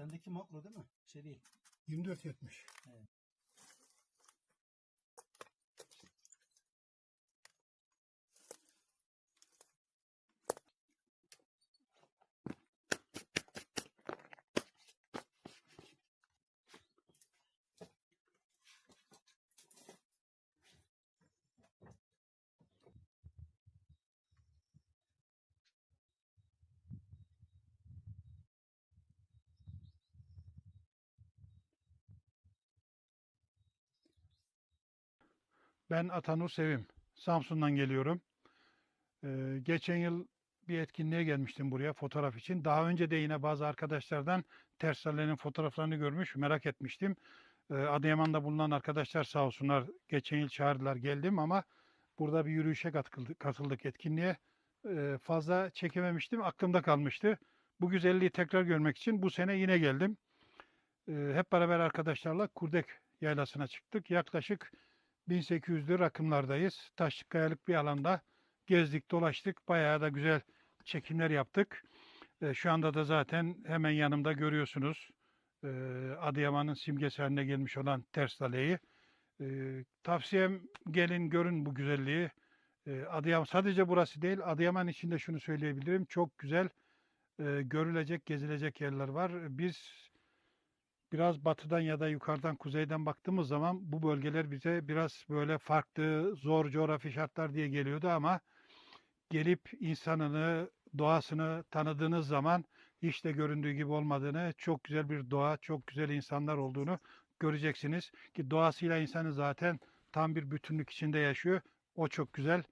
Sendeki makro değil mi? Şey değil. 24.70. Evet. Ben Atanur Sevim. Samsun'dan geliyorum. Ee, geçen yıl bir etkinliğe gelmiştim buraya fotoğraf için. Daha önce de yine bazı arkadaşlardan tersallerin fotoğraflarını görmüş, merak etmiştim. Ee, Adıyaman'da bulunan arkadaşlar sağ olsunlar geçen yıl çağırdılar geldim ama burada bir yürüyüşe katıldık, katıldık etkinliğe. Ee, fazla çekememiştim, aklımda kalmıştı. Bu güzelliği tekrar görmek için bu sene yine geldim. Ee, hep beraber arkadaşlarla Kurdek Yaylası'na çıktık. Yaklaşık 1800'lü rakımlardayız. Taşlık kayalık bir alanda gezdik, dolaştık. Bayağı da güzel çekimler yaptık. Ee, şu anda da zaten hemen yanımda görüyorsunuz. Ee, Adıyaman'ın simgesi haline gelmiş olan Ters Dale'yi. Ee, tavsiyem gelin görün bu güzelliği. Ee, Adıyaman sadece burası değil, Adıyaman içinde şunu söyleyebilirim. Çok güzel e, görülecek, gezilecek yerler var. Biz biraz batıdan ya da yukarıdan kuzeyden baktığımız zaman bu bölgeler bize biraz böyle farklı, zor coğrafi şartlar diye geliyordu ama gelip insanını, doğasını tanıdığınız zaman hiç de göründüğü gibi olmadığını, çok güzel bir doğa, çok güzel insanlar olduğunu göreceksiniz. Ki doğasıyla insanı zaten tam bir bütünlük içinde yaşıyor. O çok güzel.